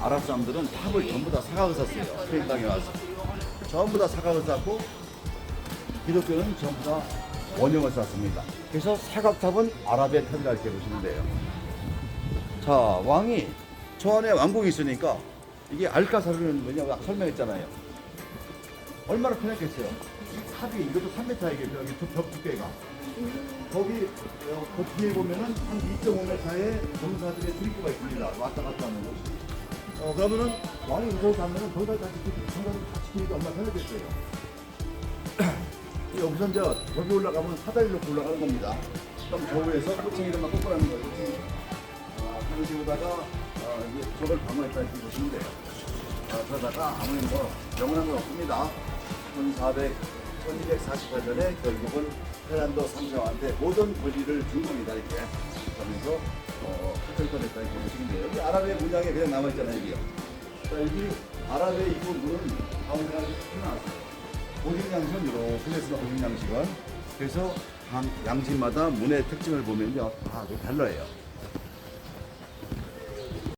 아랍 사람들은 탑을 전부 다 사각을 샀어요. 스페인 땅에 와서. 전부 다 사각을 샀고 기독교는 전부 다 원형을 쌌습니다. 그래서 사각탑은 아랍의 탑이라 이렇게 보시면 돼요. 자, 왕이 저 안에 왕궁이 있으니까 이게 알카사르는 뭐냐 고 설명했잖아요. 얼마나 편했겠어요. 이 탑이 이것도 3m 이게 여기 두- 벽 두께가. 거기 어, 그 뒤에 보면은 한 2.5m의 전사들의 출입구가 있습니다. 왔다 갔다 하는 곳. 어, 그러면은 왕이 여기서 가면은 거기다 다 지키고 전사들 다 지키니까 얼마나 편했겠어요. 여기서 이제 저기 올라가면 사다리 놓고 올라가는 겁니다. 그럼 저 위에서 꼬챙이들만 꺾으라는 거예요. 아, 그런 식으로다가 어, 이제 저걸 방어했다 이렇게 보시면 돼요. 어, 그러다가 아무리 뭐 영원한 건 없습니다. 1400, 1248년에 결국은 페란도 3세왕한테 모든 권리를 준 겁니다. 이렇게. 그러면서 어, 보시면 돼요. 여기 아랍의 문양에 그냥 남아 있잖아요. 여기요. 자, 여기 아랍의 이 부분은 가운데 하나 나왔어요. 보식 양식은 이렇게 됐습니다. 보식 양식은. 그래서 각 양식마다 문의 특징을 보면요. 다 달라요.